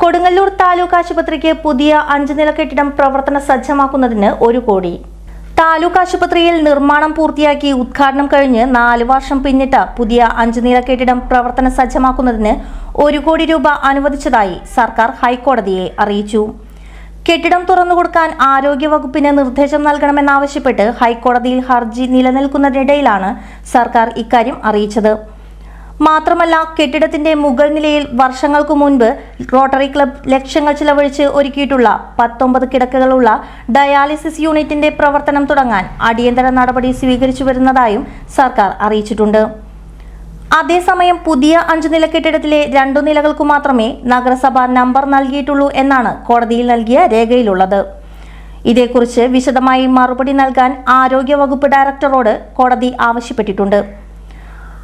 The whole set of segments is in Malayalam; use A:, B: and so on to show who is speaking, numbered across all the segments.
A: കൊടുങ്ങല്ലൂർ താലൂക്ക് ആശുപത്രിക്ക് പുതിയ അഞ്ച് നില കെട്ടിടം പ്രവർത്തന സജ്ജമാക്കുന്നതിന് ഒരു കോടി. താലൂക്ക് ആശുപത്രിയിൽ നിർമ്മാണം പൂർത്തിയാക്കി ഉദ്ഘാടനം കഴിഞ്ഞ് നാല് വർഷം പിന്നിട്ട പുതിയ അഞ്ച് നില കെട്ടിടം പ്രവർത്തന സജ്ജമാക്കുന്നതിന് ഒരു കോടി രൂപ അനുവദിച്ചതായി സർക്കാർ ഹൈക്കോടതിയെ അറിയിച്ചു. കെട്ടിടം തുറന്നുകൊടുക്കാൻ ആരോഗ്യവകുപ്പിന് നിർദ്ദേശം നൽകണമെന്നാവശ്യപ്പെട്ട് ഹൈക്കോടതിയിൽ ഹർജി നിലനിൽക്കുന്നതിനിടയിലാണ് സർക്കാർ ഇക്കാര്യം അറിയിച്ചത്. മാത്രമല്ല കെട്ടിടത്തിന്റെ മുഗൾ നിലയിൽ വർഷങ്ങൾക്കു മുൻപ് റോട്ടറി ക്ലബ് ലക്ഷങ്ങൾ ചിലവഴിച്ച് ഒരുക്കിയിട്ടുള്ള പത്തൊമ്പത് കിടക്കകളുള്ള ഡയാലിസിസ് യൂണിറ്റിന്റെ പ്രവർത്തനം തുടങ്ങാൻ അടിയന്തര നടപടി സ്വീകരിച്ചു വരുന്നതായും സർക്കാർ അറിയിച്ചിട്ടുണ്ട്. അതേസമയം പുതിയ അഞ്ചു നില കെട്ടിടത്തിലെ രണ്ടു നിലകൾക്കു മാത്രമേ നഗരസഭ നമ്പർ നൽകിയിട്ടുള്ളൂ എന്നാണ് കോടതിയിൽ നൽകിയ രേഖയിലുള്ളത്. ഇതേക്കുറിച്ച് വിശദമായി മറുപടി നൽകാൻ ആരോഗ്യവകുപ്പ് ഡയറക്ടറോട് കോടതി ആവശ്യപ്പെട്ടിട്ടുണ്ട്.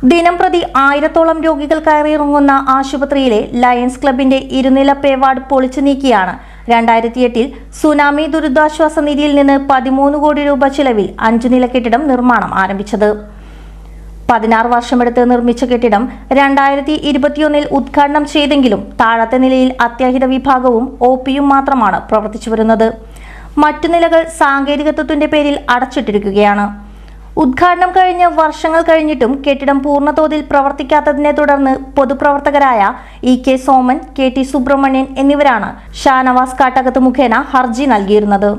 A: ദിനംപ്രതി ആയിരത്തോളം രോഗികൾ കയറിയിറങ്ങുന്ന ആശുപത്രിയിലെ ലയൺസ് ക്ലബിന്റെ ഇരുനില പേവാർഡ് പൊളിച്ചു നീക്കിയാണ്. രണ്ടായിരത്തി എട്ടിൽ സുനാമി ദുരിതാശ്വാസ നിധിയിൽ നിന്ന് പതിമൂന്ന് കോടി രൂപ ചിലവിൽ അഞ്ചു നില കെട്ടിടം നിർമ്മാണം ആരംഭിച്ചത്. പതിനാറ് വർഷമെടുത്ത് നിർമ്മിച്ച കെട്ടിടം രണ്ടായിരത്തി ഇരുപത്തിയൊന്നിൽ ഉദ്ഘാടനം ചെയ്തെങ്കിലും താഴത്തെ നിലയിൽ അത്യാഹിത വിഭാഗവും ഒ പിയും മാത്രമാണ് പ്രവർത്തിച്ചു വരുന്നത്. മറ്റു നിലകൾ സാങ്കേതികത്വത്തിന്റെ പേരിൽ അടച്ചിട്ടിരിക്കുകയാണ്. ഉദ്ഘാടനം കഴിഞ്ഞ് വർഷങ്ങൾ കഴിഞ്ഞിട്ടും കെട്ടിടം പൂർണതോതിൽ പ്രവർത്തിക്കാത്തതിനെ തുടർന്ന് പൊതുപ്രവർത്തകരായ E K Soman K T Subrahmanyan എന്നിവരാണ് ഷാനവാസ് കാട്ടകത്ത് മുഖേന ഹർജി നൽകിയിരുന്നത്.